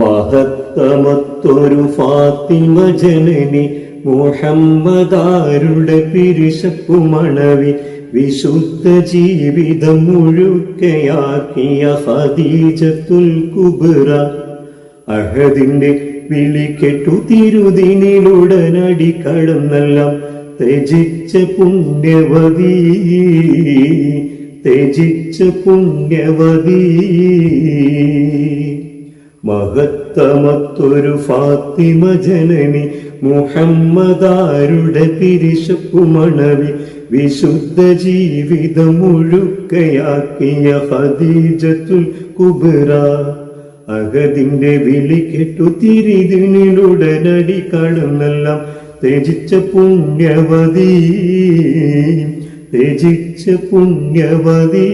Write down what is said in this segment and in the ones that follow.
മഹത്തമത്തൊരു ഫാത്തിമ ജനനി മുഹമ്മദാരുടെ പിരിശപ്പു മണവി വിശുദ്ധ ജീവിതം മുഴുക്കയാക്കിയ ഹദീജത്തുൽ കുബുറ അഹദിന്റെ വിളി കെട്ടു തിരുതിനിലുടനടി കടന്നെല്ലാം ത്യജിച്ച പുണ്യവതി ത്യജിച്ച പുണ്യവതി. മഹത്തമത്തൊരു ഫാത്തിമ ജനനി മുഹമ്മദാരുടെ തിരിശപ്പു മണവി വിശുദ്ധ ജീവിതം മുഴുക്കയാക്കിയ ഹദീജത്തുൽ കുബറ അഹദിന്റെ വിളി കെട്ടു തിരിതിനുടനടി കടന്നെല്ലാം ത്യജിച്ച പുണ്യവതി. ത്യജിച്ച പുണ്യവതി.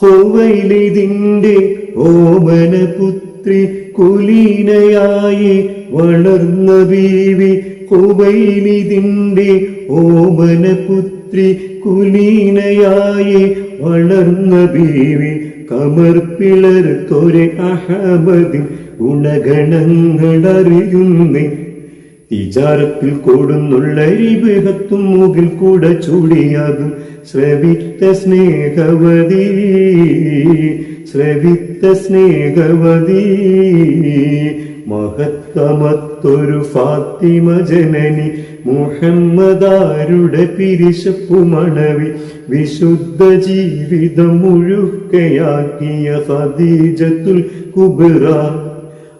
ഹുവൈലിതിന്റെ ഓമന പുത്രി കുലീനയായി വളർന്ന ബീവി ഹുവൈലിതിന്റെ ഓമന പുത്രി കുലീനയായി വളർന്ന ബീവി കമർ പിളർത്തൊരു അഹമതി ഗുണഗണങ്ങളറിയുന്നേ തിജാരത്തിൽ കൂടുന്നുള്ള ബൃഹത്തും മുകിൽ കൂടെ ചൂടിയാകും. ശ്രവിത്ത സ്നേഹവതി ശ്രവിത്ത സ്നേഹവതി. മഹത്തമത്തൊരു ഫാത്തിമ ജനനി മുഹമ്മദാരുടെ പിരിശപ്പു മണവി. വിശുദ്ധ ജീവിതം മുഴുക്കയാക്കിയ ഫതീജത്തുൽ കുബറ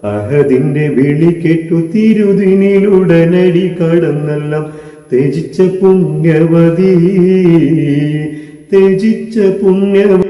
അഹദിന്റെ വിളി കേട്ടു തിരുതിനിലുടനടി കടന്നെല്ലാം. തേജിച്ച പുണ്യവതി തേജിച്ച പുണ്യവതി